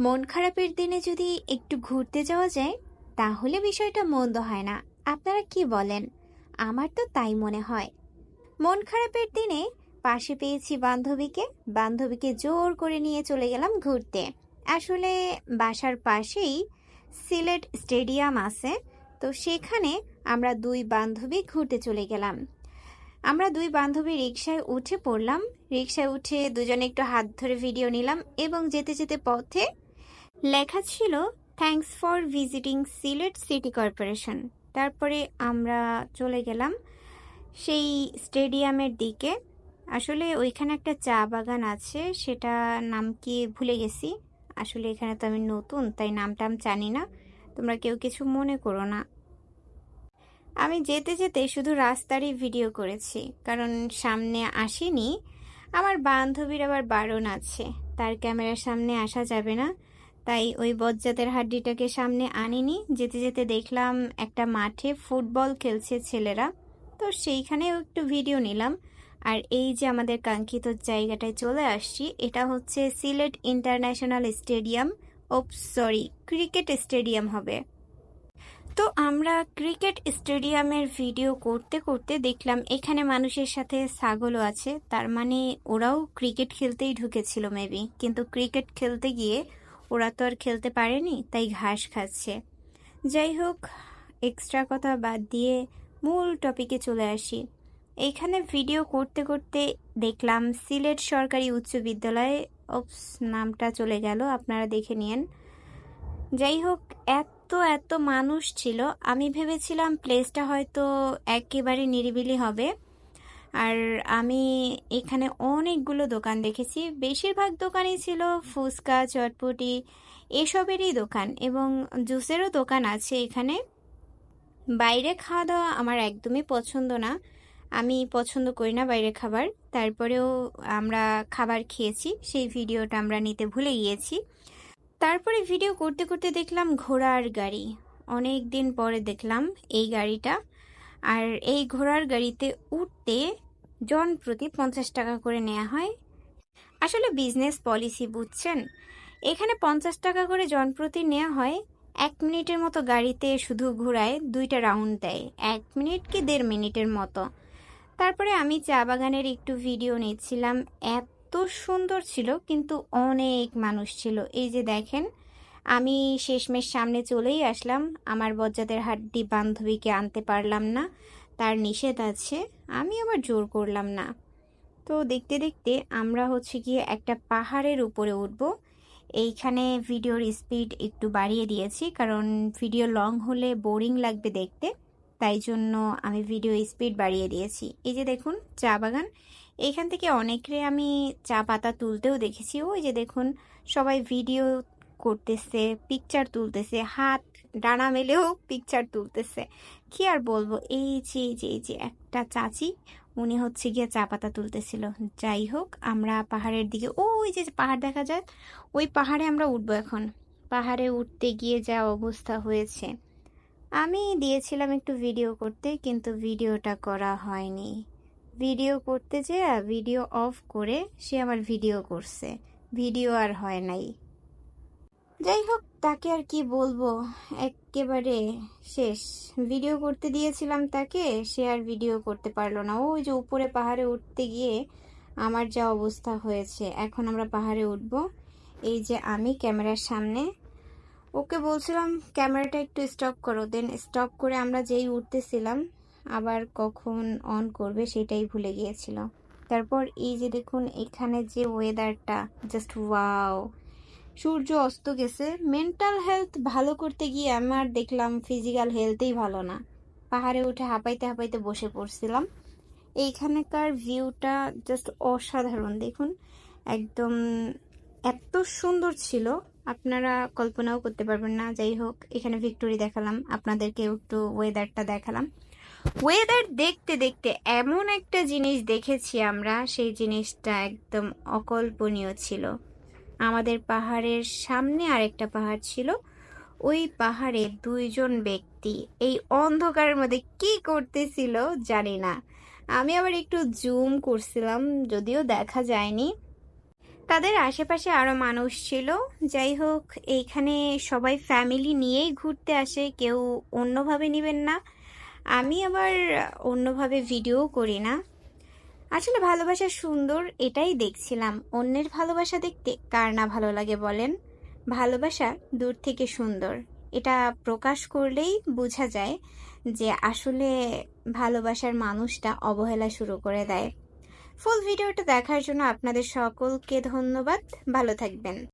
মন খারাপের দিনে যদি একটু ঘুরতে যাওয়া যায়, তাহলে বিষয়টা মন্দ হয় না। আপনারা কি বলেন? আমার তো তাই মনে হয়। মন খারাপের দিনে পাশে পেয়েছি বান্ধবীকে। বান্ধবীকে জোর করে নিয়ে চলে গেলাম ঘুরতে। আসলে বাসার পাশেই সিলেট স্টেডিয়াম আছে। তো সেখানে আমরা দুই বান্ধবী ঘুরতে চলে গেলাম। আমরা দুই বান্ধবী রিক্সায় উঠে পড়লাম। রিক্সায় উঠে দুজনে একটু হাত ধরে ভিডিও নিলাম এবং যেতে যেতে পথে লেখা ছিল thanks for visiting Sylhet city corporation তারপরে আমরা চলে গেলাম সেই স্টেডিয়ামের দিকে। আসলে ওইখানে একটা চা বাগান আছে, সেটা নাম কি ভুলে গেছি। আসলে এখানে তো আমি নতুন, তাই নামটা আমি জানি না। তোমরা কেউ কিছু মনে করো না। আমি যেতে যেতে শুধু রাস্তারই ভিডিও করেছি, কারণ সামনে আসিনি। আমার বান্ধবীর আবার বারণ আছে, তার ক্যামেরার সামনে আসা যাবে না। তাই ওই বজ্জাতের হাড্ডিটাকে সামনে আনিনি। যেতে যেতে দেখলাম একটা মাঠে ফুটবল খেলছে ছেলেরা। তো সেইখানেও একটু ভিডিও নিলাম। আর এই যে আমাদের কাঙ্ক্ষিত জায়গাটায় চলে আসছি, এটা হচ্ছে সিলেট ইন্টারন্যাশনাল স্টেডিয়াম। ও সরি, ক্রিকেট স্টেডিয়াম হবে। তো আমরা ক্রিকেট স্টেডিয়ামের ভিডিও করতে করতে দেখলাম এখানে মানুষের সাথে ছাগলও আছে। তার মানে ওরাও ক্রিকেট খেলতেই ঢুকেছিল মেবি কিন্তু ক্রিকেট খেলতে গিয়ে ওরা তো আর খেলতে পারেনি, তাই ঘাস খাচ্ছে। যাই হোক এক্সট্রা কথা বাদ দিয়ে মূল টপিকে চলে আসি। এইখানে ভিডিও করতে করতে দেখলাম সিলেট সরকারি উচ্চ বিদ্যালয়ে, ওপস, নামটা চলে গেল, আপনারা দেখে নিন যাই হোক, এত এত মানুষ ছিল, আমি ভেবেছিলাম প্লেসটা হয়তো একেবারে নিরিবিলি হবে। আর আমি এখানে অনেকগুলো দোকান দেখেছি। বেশিরভাগ দোকানই ছিল ফুচকা, চটপটি, এসবেরই দোকান এবং জুসেরও দোকান আছে এখানে। বাইরে খাওয়া দাওয়া আমার একদমই পছন্দ না। আমি পছন্দ করি না বাইরে খাবার। তারপরেও আমরা খাবার খেয়েছি, সেই ভিডিওটা আমরা নিতে ভুলে গিয়েছি। তারপরে ভিডিও করতে করতে দেখলাম ঘোড়ার গাড়ি। অনেক দিন পরে দেখলাম এই গাড়িটা। আর এই ঘোড়ার গাড়িতে উঠতে জন প্রতি পঞ্চাশ টাকা করে নেওয়া হয়। আসলে বিজনেস পলিসি বুঝছেন? এখানে পঞ্চাশ টাকা করে জন প্রতি নেওয়া হয়, এক মিনিটের মতো গাড়িতে শুধু ঘোরায় দুইটা রাউন্ড দেয়, এক মিনিট কি দেড় মিনিটের মতো। তারপরে আমি চা বাগানের একটু ভিডিও নিচ্ছিলাম। এত সুন্দর ছিল, কিন্তু অনেক মানুষ ছিল। এই যে দেখেন আমি শেষমেশ সামনে চলেই আসলাম। আমার বজ্জাতের হাড্ডি বান্ধবীকে আনতে পারলাম না। তার নিষেধ আছে, আমি আবার জোর করলাম না। তো দেখতে দেখতে আমরা হচ্ছে গিয়ে একটা পাহাড়ের উপরে উঠব। এইখানে ভিডিওর স্পিড একটু বাড়িয়ে দিয়েছি, কারণ ভিডিও লং হলে বোরিং লাগবে দেখতে। তাই জন্য আমি ভিডিও স্পিড বাড়িয়ে দিয়েছি। এই যে দেখুন, চা বাগান। এইখান থেকে অনেকরে আমি চা পাতা তুলতেও দেখেছি। ওই যে দেখুন, সবাই ভিডিও করতেছে পিকচার তুলতেছে, হাত ডানা মেলেও পিকচার তুলতেছে। কি আর বলব? এই যে এই যে এই যে একটা চাচি, উনি হচ্ছে গিয়ে চা পাতা তুলতেছিল। যাই হোক, আমরা পাহাড়ের দিকে, ওই যে পাহাড় দেখা যায়, ওই পাহাড়ে আমরা উঠবো এখন। পাহাড়ে উঠতে গিয়ে যা অবস্থা হয়েছে। আমি দিয়েছিলাম একটু ভিডিও করতে, কিন্তু ভিডিওটা করা হয়নি। ভিডিও করতে যে ভিডিও অফ করে সে আমার ভিডিও করছে। ভিডিও আর হয় নাই। যাই হোক, তাকে আর কি বলব? একেবারে শেষ। ভিডিও করতে দিয়েছিলাম তাকে, সে আর ভিডিও করতে পারল না। ওই যে উপরে পাহাড়ে উঠতে গিয়ে আমার যা অবস্থা হয়েছে, এখন আমরা পাহাড়ে উঠব। এই যে আমি ক্যামেরার সামনে। ওকে বলছিলাম, ক্যামেরাটা একটু স্টপ করো দেন স্টপ করে আমরা যেই উঠতেছিলাম, আবার কখন অন করবে সেটাই ভুলে গিয়েছিল। তারপর এই যে দেখুন, এখানে যে ওয়েদারটা জাস্ট ওয়াও সূর্য অস্ত গেছে মেন্টাল হেলথ ভালো করতে গিয়ে আমার দেখলাম ফিজিক্যাল হেলথই ভালো না। পাহাড়ে উঠে হাঁপাইতে হাঁপাইতে বসে পড়ছিলাম। এইখানেকার ভিউটা জাস্ট অসাধারণ। দেখুন, একদম এত সুন্দর ছিল। আপনারা কল্পনাও করতে পারবেন না। যাই হোক, এখানে ভিক্টোরি দেখালাম। আপনাদেরকে একটু ওয়েদারটা দেখালাম। ওয়েদার দেখতে দেখতে এমন একটা জিনিস দেখেছি আমরা। সেই জিনিসটা একদম অকল্পনীয় ছিল। আমাদের পাহাড়ের সামনে আরেকটা পাহাড় ছিল। ওই পাহাড়ে দুইজন ব্যক্তি এই অন্ধকারের মধ্যে কি করতেছিল জানি না। আমি আবার একটু জুম করছিলাম, যদিও দেখা যায়নি। তাদের আশেপাশে আরও মানুষ ছিল। যাই হোক, এইখানে সবাই ফ্যামিলি নিয়েই ঘুরতে আসে, কেউ অন্যভাবে নেবেন না। আমি আবার অন্যভাবে ভিডিও করি না। আসলে ভালোবাসা সুন্দর, এটাই দেখছিলাম। অন্যের ভালোবাসা দেখতে কার না ভালো লাগে বলেন? ভালোবাসা দূর থেকে সুন্দর। এটা প্রকাশ করলেই বোঝা যায় যে আসলে ভালোবাসার মানুষটা অবহেলা শুরু করে দেয়। ফুল ভিডিওটা দেখার জন্য আপনাদের সকলকে ধন্যবাদ। ভালো থাকবেন।